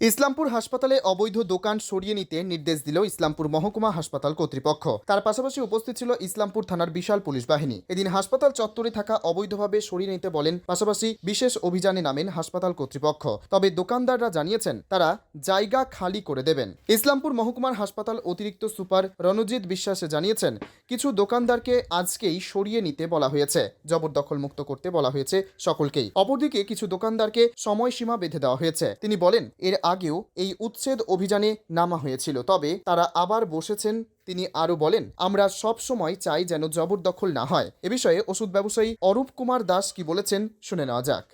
ইসলামপুর হাসপাতালে অবৈধ দোকান সরিয়ে নিতে নির্দেশ দিল ইসলামপুর মহকুমা হাসপাতাল কর্তৃপক্ষ। তার পাশাপাশি উপস্থিত ছিল ইসলামপুর থানার বিশাল পুলিশ বাহিনী। এদিন হাসপাতাল চত্বরে থাকা অবৈধভাবে সরিয়ে নিতে বলেন, পাশাপাশি বিশেষ অভিযানে নামেন হাসপাতাল কর্তৃপক্ষ। তবে দোকানদাররা জানিয়েছেন, তারা জায়গা খালি করে দেবেন। ইসলামপুর মহকুমার হাসপাতাল অতিরিক্ত সুপার রণজিৎ বিশ্বাস জানিয়েছেন, কিছু দোকানদারকে আজকেই সরিয়ে নিতে বলা হয়েছে জবরদখল মুক্ত করতে বলা হয়েছে সকলকেই। অপরদিকে কিছু দোকানদারকে সময়সীমা বেঁধে দেওয়া হয়েছে। তিনি বলেন, এর আগেও এই উচ্ছেদ অভিযানে নামা হয়েছিল তবে তারা আবার বসেছেন। তিনি আরও বলেন আমরা সব সময় চাই যেন জবরদখল না হয়। এ বিষয়ে ওষুধ ব্যবসায়ী অরূপ কুমার দাস কি বলেছেন শুনে নেওয়া যাক।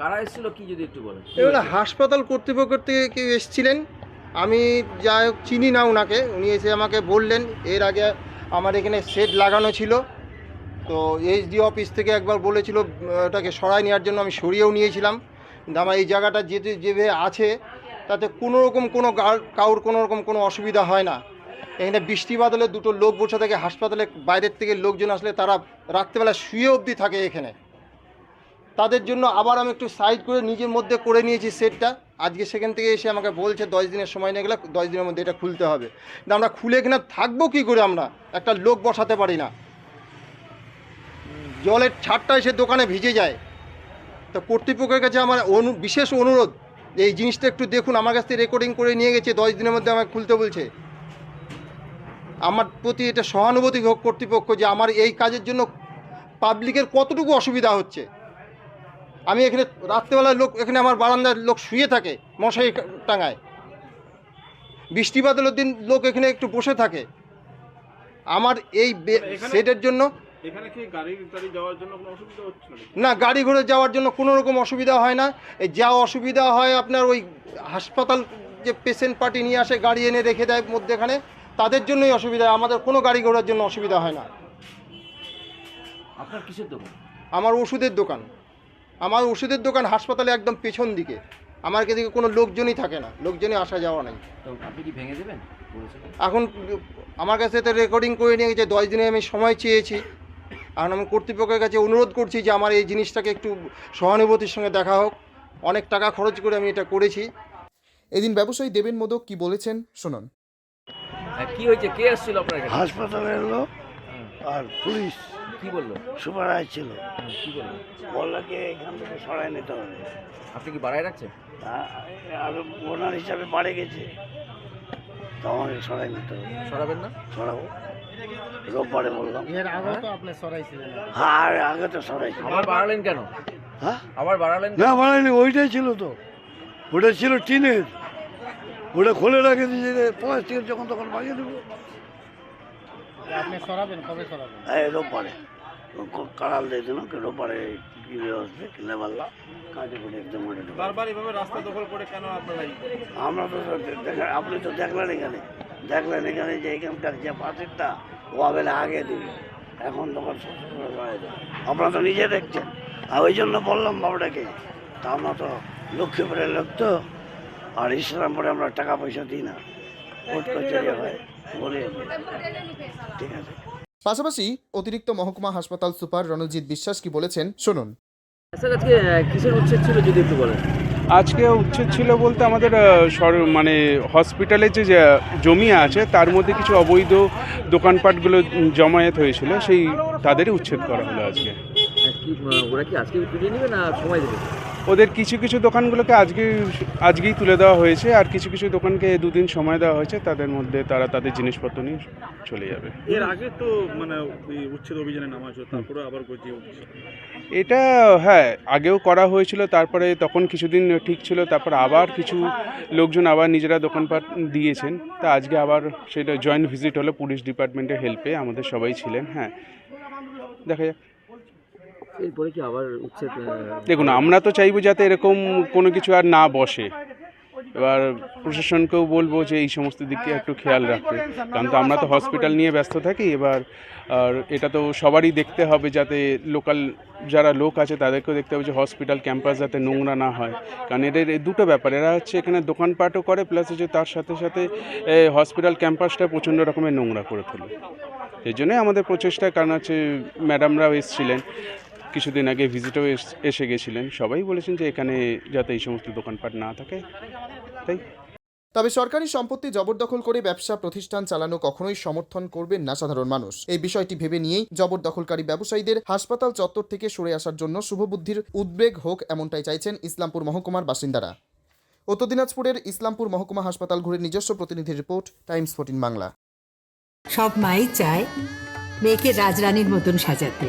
কারা এসেছিল কি যদি একটু বলেন? এগুলো হাসপাতাল কর্তৃপক্ষ থেকে কেউ এসেছিলেন। আমি যাই হোক চিনি না ওনাকে উনি এসে আমাকে বললেন এর আগে আমার এখানে সেট লাগানো ছিল। তো এইচডি অফিস থেকে একবার বলেছিল ওটাকে সরাই নেওয়ার জন্য আমি সরিয়েও নিয়েছিলাম। কিন্তু আমার এই জায়গাটা যেতে যেভাবে আছে, তাতে কোনো রকম কোনো কারোর কোনো রকম কোনো অসুবিধা হয় না। এখানে বৃষ্টি বাদলে দুটো লোক বসে থাকে, হাসপাতালে বাইরের থেকে লোকজন আসলে তারা রাত্রেবেলা শুয়ে অবধি থাকে এখানে। তাদের জন্য আবার আমি একটু সাইড করে নিজের মধ্যে করে নিয়েছি সেটটা। আজকে সেখান থেকে এসে আমাকে বলছে, দশ দিনের সময় নিয়ে গেলে দশ দিনের মধ্যে এটা খুলতে হবে। কিন্তু আমরা খুলে এখানে থাকব কী করে আমরা? একটা লোক বসাতে পারি না। জলের ছাড়টা এসে দোকানে ভিজে যায়। তো কর্তৃপক্ষের কাছে আমার অনু বিশেষ অনুরোধ এই জিনিসটা একটু দেখুন আমার কাছ থেকে রেকর্ডিং করে নিয়ে গেছে দশ দিনের মধ্যে আমাকে খুলতে বলছে। আমার প্রতি এটা সহানুভূতি হোক কর্তৃপক্ষ যে আমার এই কাজের জন্য পাবলিকের কতটুকু অসুবিধা হচ্ছে। আমি এখানে রাত্রেবেলায় লোক এখানে আমার বারান্দার লোক শুয়ে থাকে মশারি টা- টাঙায়। বৃষ্টি বাদলের দিন লোক এখানে একটু বসে থাকে। আমার এই সেটের জন্য এখানে কি গাড়ি টাড়ি যাওয়ার জন্য কোনো অসুবিধা হচ্ছিল না গাড়ি ঘোড়ে যাওয়ার জন্য কোনো রকম অসুবিধা হয় না। যা অসুবিধা হয় আপনার ওই হাসপাতাল যে পেশেন্ট পার্টি নিয়ে আসে গাড়ি এনে রেখে দেয় মধ্যেখানে তাদের জন্যই অসুবিধা হয় আমাদের কোনো গাড়ি ঘোড়ার জন্য অসুবিধা হয় না। আপনার কিসের দোকান? আমার ওষুধের দোকান। আমার ওষুধের দোকান হাসপাতালে একদম পেছন দিকে। আমার এদিকে কোনো লোকজনই থাকে না লোকজনই আসা যাওয়া নাই। আপনি কি ভেঙে দেবেন? এখন আমার কাছে তো রেকর্ডিং করে নিয়ে গেছে দশ দিনে আমি সময় চেয়েছি। এখন আমি কর্তৃপক্ষের কাছে অনুরোধ করছি যে আমার এই জিনিসটাকে একটু সহানুভূতির সঙ্গে দেখা হোক। অনেক টাকা খরচ করে আমি এটা করেছি। এদিন ব্যবসায়ী দেবেন মোদক কি বলেছেন শুনুন। হ্যাঁ, কি হয়েছে? কে এসেছিল আপনার এখানে? হাসপাতালের লোক আর পুলিশ কি বলল? সুপার ছিল। হুম, কি বলল? বললাকে এখান থেকে সরাই নিতে হবে। আপনি কি বাড়ায় রাখছেন? আর ওনার হিসাবে বাড়ে গেছে। তো আমাকে সরাই নিতে হবে। সরাবেন না? সরাবো। রোববারে বললাম। এর আগে তো আপনি সরাইছিলেন। হ্যাঁ আগে তো সরাইছি আবার বাড়ালেন কেন? হ্যাঁ? আবার বাড়ালেন না বাড়াইনি ওইটাই ছিল তো। ওটা ছিল টিনের। ওটা খুলে রেখে দিয়েছে প্লাস্টিকের যখন তখন বাগিয়ে দেবো। আপনি সরাবেন কবে সরাবেন? এই রোববারে। কাড়াল দিয়ে দিলাম কি রোববারে কিনে আসবে কিনে পারলাম কাজে করে একদম বারবার এভাবে রাস্তা দখল করে কেন আপনারা আমরা তো দেখা আপনি তো দেখলেন এখানে। দেখলেন এখানে যে এখানকার যে পাশেরটা আবেলে আগে দিবে? এখন তখন। আপনারা তো নিজে দেখছেন আর ওই জন্য বললাম বাবুটাকে তা আমরা তো লক্ষ্মীপুরের লোক তো আর ইসলামপুরে আমরা টাকা পয়সা দিই না। কোর্ট কচুরি হয় বলে ঠিক আছে? পাশাপাশি অতিরিক্ত মহকুমা হাসপাতাল সুপার রণজিৎ বিশ্বাস কি বলেছেন শুনুন। স্যার আজকে কিসের উচ্ছেদ ছিল যদি একটু বলেন? আজকে উচ্ছেদ ছিল বলতে আমাদের মানে হসপিটালে যে জমি আছে, তার মধ্যে কিছু অবৈধ দোকানপাটগুলো জমায়েত হয়েছিল, সেই তাদেরই উচ্ছেদ করা হলো আজকে। ওরা কি আজকে না সময় দেবে? ওদের কিছু কিছু দোকানগুলোকে আজকে আজকেই তুলে দেওয়া হয়েছে আর কিছু কিছু দোকানকে দুদিন সময় দেওয়া হয়েছে তাদের মধ্যে তারা তাদের জিনিসপত্র নিয়ে চলে যাবে। এর আগে তো মানে উচ্ছেদ অভিযানে নামা হয়েছিল তারপরে আবার এটা হ্যাঁ আগেও করা হয়েছিল তারপরে তখন কিছুদিন ঠিক ছিল তারপর আবার কিছু লোকজন আবার নিজেরা দোকানপাট দিয়েছেন। তা আজকে আবার সেটা জয়েন্ট ভিজিট হলো পুলিশ ডিপার্টমেন্টের হেল্পে আমাদের সবাই ছিলেন হ্যাঁ। দেখা যাক। এরপরে কি আবার উচ্ছেদ দেখুন আমরা তো চাইব যাতে এরকম কোনো কিছু আর না বসে। এবার প্রশাসনকেও বলব যে এই সমস্ত দিককে একটু খেয়াল রাখতে। কারণ তো আমরা তো হসপিটাল নিয়ে ব্যস্ত থাকি এবার আর এটা তো সবারই দেখতে হবে যাতে লোকাল যারা লোক আছে তাদেরকেও দেখতে হবে যে হসপিটাল ক্যাম্পাস যাতে নোংরা না হয়। কারণ এদের এই দুটো ব্যাপার এরা হচ্ছে এখানে দোকানপাটও করে প্লাস হচ্ছে তার সাথে সাথে হসপিটাল ক্যাম্পাসটা প্রচণ্ড রকমের নোংরা করে তোলে। এই জন্যই আমাদের প্রচেষ্টা কারণ হচ্ছে ম্যাডামরাও এসেছিলেন। কিছুদিন আগে ভিজিটও এসে গেছিলেন। সবাই বলেছেন যে এখানে যাতে এই সমস্ত দোকানপাট না থাকে। তাই তবে সরকারি সম্পত্তি জবরদখল করে ব্যবসা প্রতিষ্ঠান চালানো কখনোই সমর্থন করবেন না সাধারণ মানুষ। এই বিষয়টি ভেবে নিয়েই জবরদখলকারী ব্যবসায়ীদের হাসপাতাল চত্বর থেকে সরে আসার জন্য শুভবুদ্ধির উদ্বেগ হোক এমনটাই চাইছেন ইসলামপুর মহকুমার বাসিন্দারা। উত্তর দিনাজপুরের ইসলামপুর মহকুমা হাসপাতাল ঘুরে নিজস্ব প্রতিনিধি রিপোর্ট টাইমস ফোর্টিন বাংলা। সব মাই চায় মেয়েকে রাজরানীর মতন সাজাতে।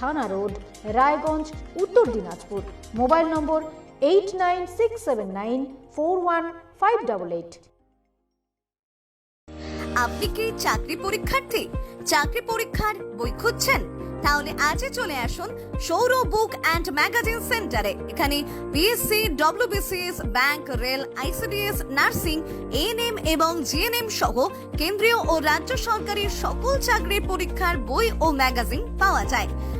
থানা road, Raiganj, Uttar Dinajpur. Mobile number eight nine six seven nine four one five double eight আপনি কি চাকরি পরীক্ষার্থী? চাকরি পরীক্ষার বই খুঁজছেন? তাহলে আজই চলে আসুন সৌর বুক অ্যান্ড ম্যাগাজিন সেন্টারে। এখানে BSc WBCS bank, rail ICDS nursing ANM এবং জিএনএম সহ কেন্দ্রীয় ও রাজ্য সরকারি সকল চাকরির পরীক্ষার বই ও ম্যাগাজিন পাওয়া যায়।